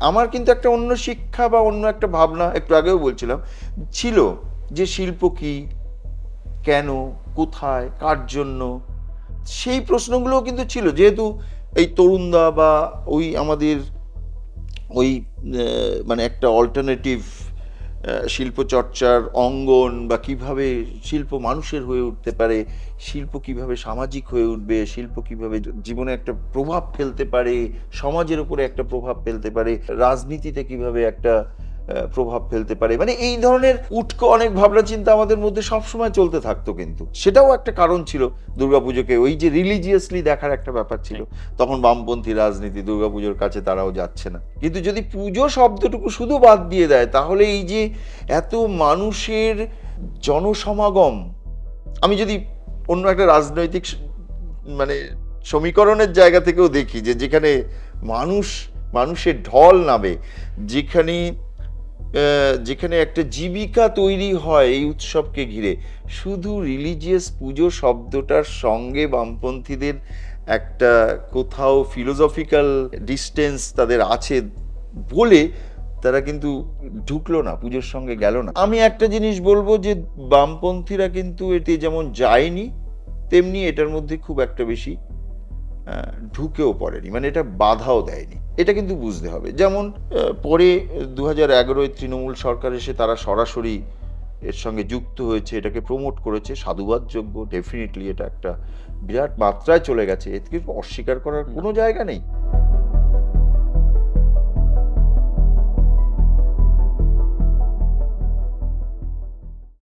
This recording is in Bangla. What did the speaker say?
আমার কিন্তু একটা অন্য শিক্ষা বা অন্য একটা ভাবনা একটু আগেও বলছিলাম, ছিল যে শিল্প কি, কেন, কোথায়, কার জন্য? সেই প্রশ্নগুলোও কিন্তু ছিল। যেহেতু এই তরুণদা বা ওই আমাদের ওই মানে একটা অল্টারনেটিভ শিল্প চর্চার অঙ্গন বা কীভাবে শিল্প মানুষের হয়ে উঠতে পারে, শিল্প কীভাবে সামাজিক হয়ে উঠবে, শিল্প কীভাবে জীবনে একটা প্রভাব ফেলতে পারে, সমাজের উপরে একটা প্রভাব ফেলতে পারে, রাজনীতিতে কীভাবে একটা প্রভাব ফেলতে পারে। মানে এই ধরনের উটকো অনেক ভাবনা চিন্তা আমাদের মধ্যে সবসময় চলতে থাকতো কিন্তু। সেটাও একটা কারণ ছিল দুর্গাপুজোকে। ওই যে রিলিজিয়াসলি দেখার একটা ব্যাপার ছিল। তখন বামপন্থী রাজনীতি, দুর্গাপুজোর কাছে তারাও যাচ্ছে না। কিন্তু যদি পুজো শব্দটুকু শুধু বাদ দিয়ে দেয়, তাহলে এই যে এত মানুষের জনসমাগম, আমি যদি অন্য একটা রাজনৈতিক মানে সমীকরণের জায়গা থেকেও দেখি যে যেখানে মানুষ, মানুষের ঢল নামে, যেখানে যেখানে একটা জীবিকা তৈরি হয় এই উৎসবকে ঘিরে। শুধু রিলিজিয়াস পুজো শব্দটার সঙ্গে বামপন্থীদের একটা কোথাও ফিলোসফিক্যাল ডিস্টেন্স তাদের আছে বলে তারা কিন্তু ঢুকলো না, পুজোর সঙ্গে গেল না। আমি একটা জিনিস বলব যে বামপন্থীরা কিন্তু এতে যেমন যায়নি, তেমনি এটার মধ্যে খুব একটা বেশি ঢুকেও পড়েনি মানে এটা বাধাও দেয়নি। এটা কিন্তু বুঝতে হবে। যেমন পরে দু হাজার এগারোয় তৃণমূল সরকার এসে তারা সরাসরি এর সঙ্গে যুক্ত হয়েছে এটাকে প্রমোট করেছে সাধুবাদযোগ্য ডেফিনেটলি এটা একটা বিরাট মাত্রায় চলে গেছে। এতে অস্বীকার করার কোনো জায়গা নেই।